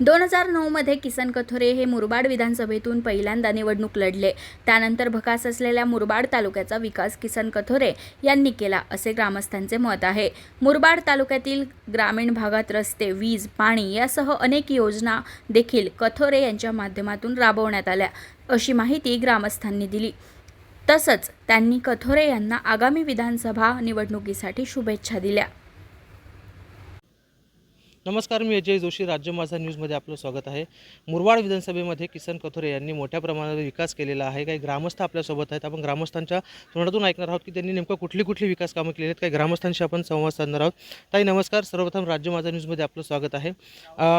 दोन हजार नऊमध्ये किसन कथोरे हे मुरबाड विधानसभेतून पहिल्यांदा निवडणूक लढले. त्यानंतर भकास असलेल्या मुरबाड तालुक्याचा विकास किसन कथोरे यांनी केला असे ग्रामस्थांचे मत आहे. मुरबाड तालुक्यातील ग्रामीण भागात रस्ते वीज पाणी यासह अनेक योजना देखील कथोरे यांच्या माध्यमातून राबवण्यात आल्या अशी माहिती ग्रामस्थांनी दिली. तसंच त्यांनी कथोरे यांना आगामी विधानसभा निवडणुकीसाठी शुभेच्छा दिल्या. नमस्कार मी अजय जोशी. राज्य माझा न्यूजमध्ये आपलं स्वागत आहे. मुरवाड विधानसभेमध्ये किसन कथोरे यांनी मोठ्या प्रमाणात विकास केलेला आहे. काही ग्रामस्थ आपल्यासोबत आहेत. आपण ग्रामस्थांच्या तोंडातून ऐकणार आहोत की त्यांनी नेमकं कुठली कुठली विकास कामं केली आहेत. काही ग्रामस्थांशी आपण संवाद साधणार आहोत. ताई नमस्कार. सर्वप्रथम राज्य माझा न्यूजमध्ये आपलं स्वागत आहे.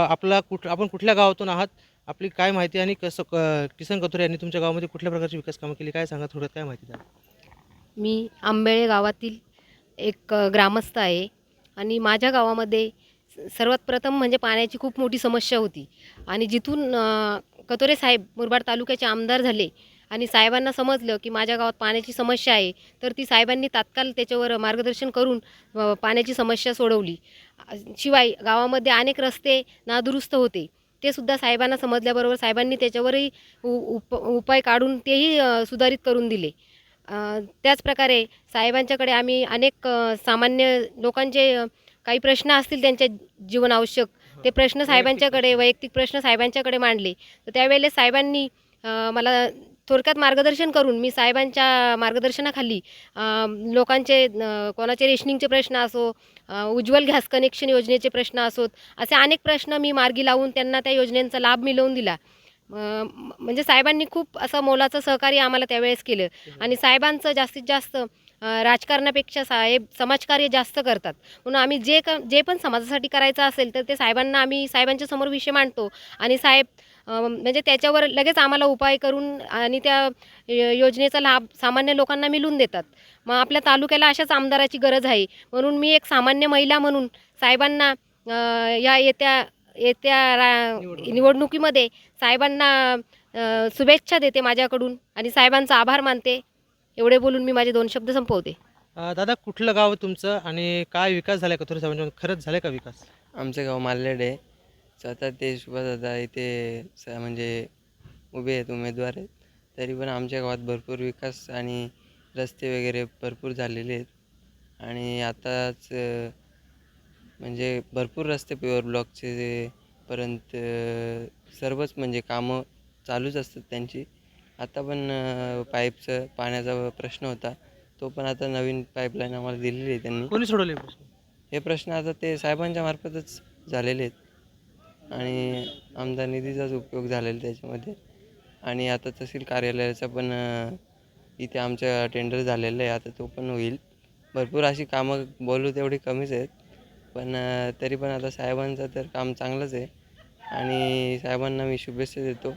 आपला कुठ आपण कुठल्या गावातून आहात? आपली काय माहिती आणि कसं क- किसन कथोरे यांनी तुमच्या गावामध्ये कुठल्या प्रकारची विकास कामं केली? काय सांगा थोडं काय माहिती द्या मी आंबेळे गावातील एक ग्रामस्थ आहे. आणि माझ्या गावामध्ये सर्वात प्रथम म्हणजे पाण्याची खूप मोठी समस्या होती. आणि जिथून कतोरे साहेब मुरबाड तालुक्याचे आमदार झाले आणि साहेबांना समजलं की माझ्या गावात पाण्याची समस्या आहे तर ती साहेबांनी तात्काळ त्याच्यावर मार्गदर्शन करून पाण्याची समस्या सोडवली. शिवाय गावामध्ये अनेक रस्ते नादुरुस्त होते. ते सुद्धा साहेबांना समजल्याबरोबर साहेबांनी त्याच्यावरही उ- उप उपाय काढून तेही सुधारित करून दिले. त्याचप्रकारे साहेबांच्याकडे आम्ही अनेक सामान्य लोकांचे काही प्रश्न असतील त्यांच्या जीवन आवश्यक ते प्रश्न साहेबांच्याकडे वैयक्तिक प्रश्न साहेबांच्याकडे मांडले. तर त्यावेळेस साहेबांनी मला थोडक्यात मार्गदर्शन करून मी साहेबांच्या मार्गदर्शनाखाली लोकांचे कोणाचे रेशनिंगचे प्रश्न असो उज्ज्वल गॅस कनेक्शन योजनेचे प्रश्न असोत असे अनेक प्रश्न मी मार्गी लावून त्यांना त्या योजनेचा लाभ मिळवून दिला. म्हणजे साहेबांनी खूप असं मोलाचं सहकार्य आम्हाला त्यावेळेस केलं. आणि साहेबांचं जास्तीत जास्त राजकारणापेक्षा साहेब समाजकार्य जास्त करतात. म्हणून आम्ही जे क जे पण समाजासाठी करायचं असेल तर ते साहेबांना आम्ही साहेबांच्या समोर विषय मांडतो. आणि साहेब म्हणजे त्याच्यावर लगेच आम्हाला उपाय करून आणि त्या योजनेचा लाभ सामान्य लोकांना मिळवून देतात. मग आपल्या तालुक्याला अशाच आमदाराची गरज आहे. म्हणून मी एक सामान्य महिला म्हणून साहेबांना या येत्या येत्या रा निवडणुकीमध्ये साहेबांना शुभेच्छा देते माझ्याकडून. आणि साहेबांचा आभार मानते. एवढे बोलून मी माझे दोन शब्द संपवते. अ, दादा कुठलं गाव आहे तुमचं आणि काय विकास झाला कथोरे साहेबांच्या खरंच झाला का विकास? आमचं गाव मालेड आहे. स्वतः ते सुभाषदादा इथे स म्हणजे उभे आहेत उमेदवार आहेत. तरी पण आमच्या गावात भरपूर विकास आणि रस्ते वगैरे भरपूर झालेले आहेत. आणि आताच अ, म्हणजे भरपूर रस्ते प्युअर ब्लॉकचे पर्यंत अ, सर्वच म्हणजे कामं चालूच असतात त्यांची. आता पण पाईपचं पाण्याचा प्रश्न होता. तो पण आता नवीन पाईपलाईन आम्हाला दिलेली आहे त्यांनी. कोणी सोडवले प्रश्न? हे प्रश्न आता ते साहेबांच्या मार्फतच झालेले आहेत. आणि आमदार निधीचाच उपयोग झालेला त्याच्यामध्ये. आणि आता तहसील कार्यालयाचा पण इथे आमच्या टेंडर झालेलं आहे. आता तो पण होईल. भरपूर अशी कामं बोलू तेवढी कमीच आहेत. पण तरी पण आता साहेबांचं तर काम चांगलंच आहे. आणि साहेबांना मी शुभेच्छा देतो.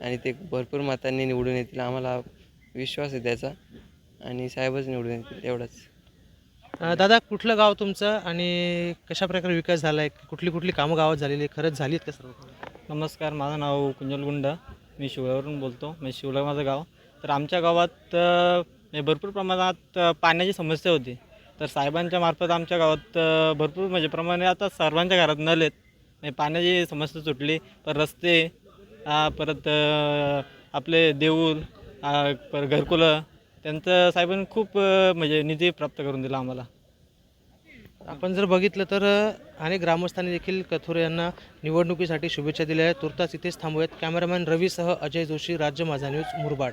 आणि ते भरपूर मतांनी निवडून येतील. आम्हाला विश्वास आहे त्याचा. आणि साहेबच निवडून येतील एवढंच दादा कुठलं गाव तुमचं आणि कशा प्रकारे विकास झाला आहे कुठली कुठली कामं गावात झालेली आहे? खरंच झाली आहेत का सर्व? नमस्कार माझं नाव कुंजल गुंड. मी शिवल्यावरून बोलतो. म्हणजे शिवला माझं गाव. तर आमच्या गावात म्हणजे भरपूर प्रमाणात पाण्याची समस्या होती. तर साहेबांच्या मार्फत आमच्या गावात भरपूर म्हणजे प्रमाणे आता सर्वांच्या घरात नळ आहेत. म्हणजे पाण्याची समस्या सुटली पर रस्ते परत आपले देऊळ पर घरकुलं त्यांचं साहेबांनी खूप म्हणजे निधी प्राप्त करून दिला आम्हाला. आपण जर बघितलं तर अनेक ग्रामस्थांनी देखील कथोरे यांना निवडणुकीसाठी शुभेच्छा दिल्या आहेत. तुर्तास इथेच थांबूयात. कॅमेरामॅन रवीसह अजय जोशी राज्य माझा न्यूज मुरबाड.